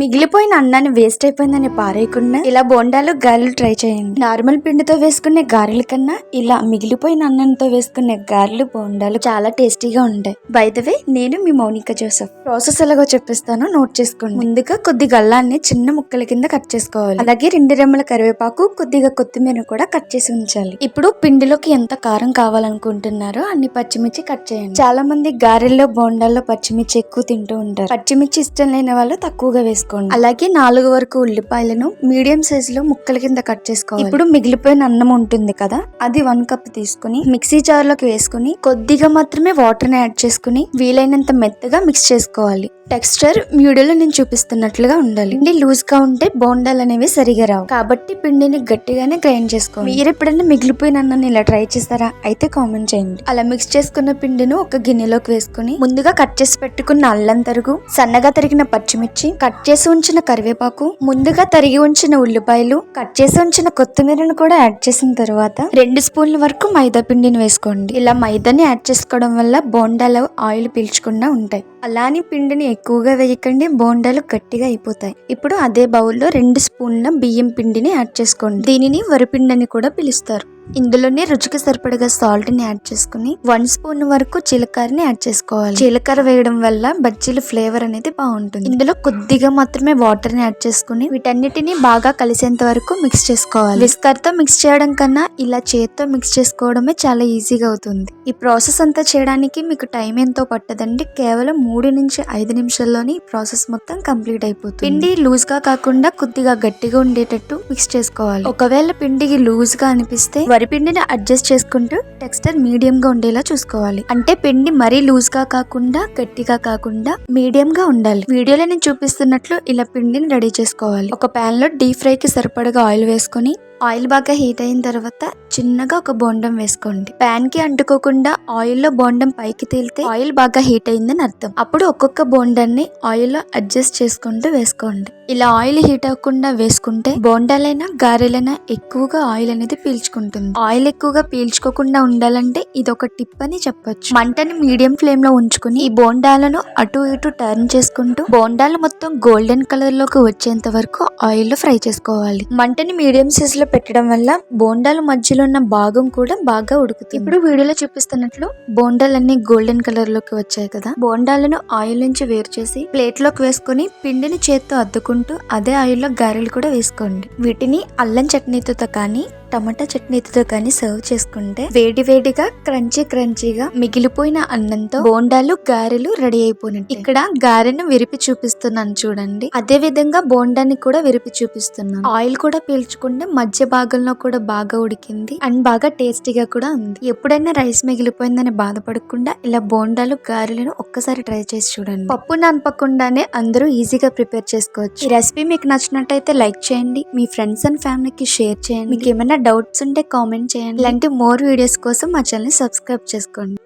మిగిలిపోయిన అన్నాన్ని వేస్ట్ అయిపోయిందని పారేయకుండా ఇలా బోండాలు గారెలు ట్రై చేయండి. నార్మల్ పిండితో వేసుకునే గారెల కన్నా ఇలా మిగిలిపోయిన అన్నంతో వేసుకునే గారెలు బోండాలు చాలా టేస్టీగా ఉంటాయి. బైదవే నేను మీ మౌనిక జోసఫ్. ప్రాసెస్ ఎలాగో చెప్పిస్తాను నోట్ చేసుకోండి. ముందుగా కొద్ది గల్లాన్ని చిన్న ముక్కల కింద కట్ చేసుకోవాలి. అలాగే రెండు రెమ్మల కరివేపాకు కొద్దిగా కొత్తిమీర కూడా కట్ చేసి ఉంచాలి. ఇప్పుడు పిండిలోకి ఎంత కారం కావాలనుకుంటున్నారో అన్ని పచ్చిమిర్చి కట్ చేయండి. చాలా మంది గారెల్లో బోండాల్లో పచ్చిమిర్చి ఎక్కువ తింటూ ఉంటారు. పచ్చిమిర్చి ఇష్టం లేని వాళ్ళు తక్కువగా వేసుకోండి అలాగే నాలుగు వరకు ఉల్లిపాయలను మీడియం సైజ్లో ముక్కల కింద కట్ చేసుకోవాలి. ఇప్పుడు మిగిలిపోయిన అన్నం ఉంటుంది కదా అది వన్ కప్ తీసుకుని మిక్సీ జార్లోకి వేసుకుని కొద్దిగా మాత్రమే వాటర్ని యాడ్ చేసుకుని వీలైనంత మెత్తగా మిక్స్ చేసుకోవాలి. టెక్స్చర్ వీడియోలో నేను చూపిస్తున్నట్లుగా ఉండాలి. పిండి లూజ్గా ఉంటే బోండాలు అనేవి సరిగా రావు. కాబట్టి పిండిని గట్టిగానే గ్రైండ్ చేసుకోవాలి మీరు ఎప్పుడైనా మిగిలిపోయిన అన్నాన్ని ఇలా ట్రై చేస్తారా? అయితే కామెంట్ చేయండి. అలా మిక్స్ చేసుకున్న పిండిని ఒక గిన్నెలోకి వేసుకుని ముందుగా కట్ చేసి పెట్టుకున్న అల్లం తరుగు సన్నగా తరిగిన పచ్చిమిర్చి కట్ చేసి ఉంచిన కరివేపాకు ముందుగా తరిగి ఉంచిన ఉల్లిపాయలు కట్ చేసి ఉంచిన కొత్తిమీరను కూడా యాడ్ చేసిన తర్వాత రెండు స్పూన్ల వరకు మైదా పిండిని వేసుకోండి. ఇలా మైదాని యాడ్ చేసుకోవడం వల్ల బోండాలు ఆయిల్ పీల్చకుండా ఉంటాయి. అలానే పిండిని ఎక్కువగా వేయకండి బోండాలు గట్టిగా అయిపోతాయి. ఇప్పుడు అదే బౌల్లో రెండు స్పూన్ల బియ్యం పిండిని యాడ్ చేసుకోండి. దీనిని వరిపిండి అని కూడా పిలుస్తారు. ఇందులోనే రుచికి సరిపడగా సాల్ట్ని యాడ్ చేసుకుని వన్ స్పూన్ వరకు జీలకర్రని యాడ్ చేసుకోవాలి. జీలకర్ర వేయడం వల్ల బజ్జీల ఫ్లేవర్ అనేది బాగుంటుంది. ఇందులో కొద్దిగా మాత్రమే వాటర్ని యాడ్ చేసుకుని వీటన్నిటిని బాగా కలిసేంత వరకు మిక్స్ చేసుకోవాలి. విస్కర్తో మిక్స్ చేయడం కన్నా ఇలా చేత్తో మిక్స్ చేసుకోవడమే చాలా ఈజీగా అవుతుంది. ఈ ప్రాసెస్ అంతా చేయడానికి మీకు టైం ఎంతో పట్టదండి. కేవలం మూడు నుంచి ఐదు నిమిషాల్లోనే ప్రాసెస్ మొత్తం కంప్లీట్ అయిపోతుంది. పిండి లూజ్గా కాకుండా కొద్దిగా గట్టిగా ఉండేటట్టు మిక్స్ చేసుకోవాలి. ఒకవేళ పిండికి లూజ్గా అనిపిస్తే వరి పిండిని అడ్జస్ట్ చేసుకుంటూ టెక్స్చర్ మీడియం గా ఉండేలా చూసుకోవాలి. అంటే పిండి మరీ లూజ్గా కాకుండా గట్టిగా కాకుండా మీడియం గా ఉండాలి. వీడియోలో నేను చూపిస్తున్నట్లు ఇలా పిండిని రెడీ చేసుకోవాలి. ఒక పాన్లో డీప్ ఫ్రై కి సరిపడగా ఆయిల్ వేసుకొని ఆయిల్ బాగా హీట్ అయిన తర్వాత చిన్నగా ఒక బోండం వేసుకోండి. పాన్కి అంటుకోకుండా ఆయిల్లో బోండం పైకి తేలితే ఆయిల్ బాగా హీట్ అయిందని అర్థం. అప్పుడు ఒక్కొక్క బోండాన్ని ఆయిల్లో అడ్జస్ట్ చేసుకుంటూ వేసుకోండి. ఇలా ఆయిల్ హీట్ అవ్వకుండా వేసుకుంటే బోండాలైనా గారెలైనా ఎక్కువగా ఆయిల్ అనేది పీల్చుకుంటుంది. ఆయిల్ ఎక్కువగా పీల్చుకోకుండా ఉండాలంటే ఇది ఒక టిప్ అని చెప్పొచ్చు. మంటని మీడియం ఫ్లేమ్లో ఉంచుకుని ఈ బోండాలను అటు ఇటు టర్న్ చేసుకుంటూ బోండాలు మొత్తం గోల్డెన్ కలర్లోకి వచ్చేంత వరకు ఆయిల్లో ఫ్రై చేసుకోవాలి. మంటని మీడియం సైజ్లో పెట్టడం వల్ల బోండాల మధ్యలో ఉన్న భాగం కూడా బాగా ఉడుకుతుంది. ఇప్పుడు వీడియోలో చూపిస్తున్నట్లు బోండాలన్నీ గోల్డెన్ కలర్లోకి వచ్చాయి కదా. బోండాలను ఆయిల్ నుంచి వేరు చేసి ప్లేట్లోకి వేసుకొని పిండిని చేత్తో అద్దుకుంటూ అదే ఆయిల్లో గారెలు కూడా వేసుకోండి. వీటిని అల్లం చట్నీతో కానీ టమాటా చట్నీతో కానీ సర్వ్ చేసుకుంటే వేడి వేడిగా క్రంచీ క్రంచీగా మిగిలిపోయిన అన్నంతో బోండాలు గారెలు రెడీ అయిపోయినట్టు. ఇక్కడ గారెను విరిపి చూపిస్తున్నాను చూడండి. అదే విధంగా బోండాన్ని కూడా విరిపి చూపిస్తున్నాను. ఆయిల్ కూడా పీల్చుకుంటే మధ్య భాగంలో కూడా బాగా ఉడికింది అండ్ బాగా టేస్టీగా కూడా ఉంది. ఎప్పుడైనా రైస్ మిగిలిపోయిందని బాధపడకుండా ఇలా బోండాలు గారెలను ఒక్కసారి ట్రై చేసి చూడండి. పప్పు నానపకుండానే అందరూ ఈజీగా ప్రిపేర్ చేసుకోవచ్చు. ఈ రెసిపీ మీకు నచ్చినట్టయితే లైక్ చేయండి. మీ ఫ్రెండ్స్ అండ్ ఫ్యామిలీకి షేర్ చేయండి. మీకు ఏమైనా డౌట్స్ ఉంటే కామెంట్ చేయండి. ఇలాంటి మోర్ వీడియోస్ కోసం మా ఛానల్ సబ్స్క్రైబ్ చేసుకోండి.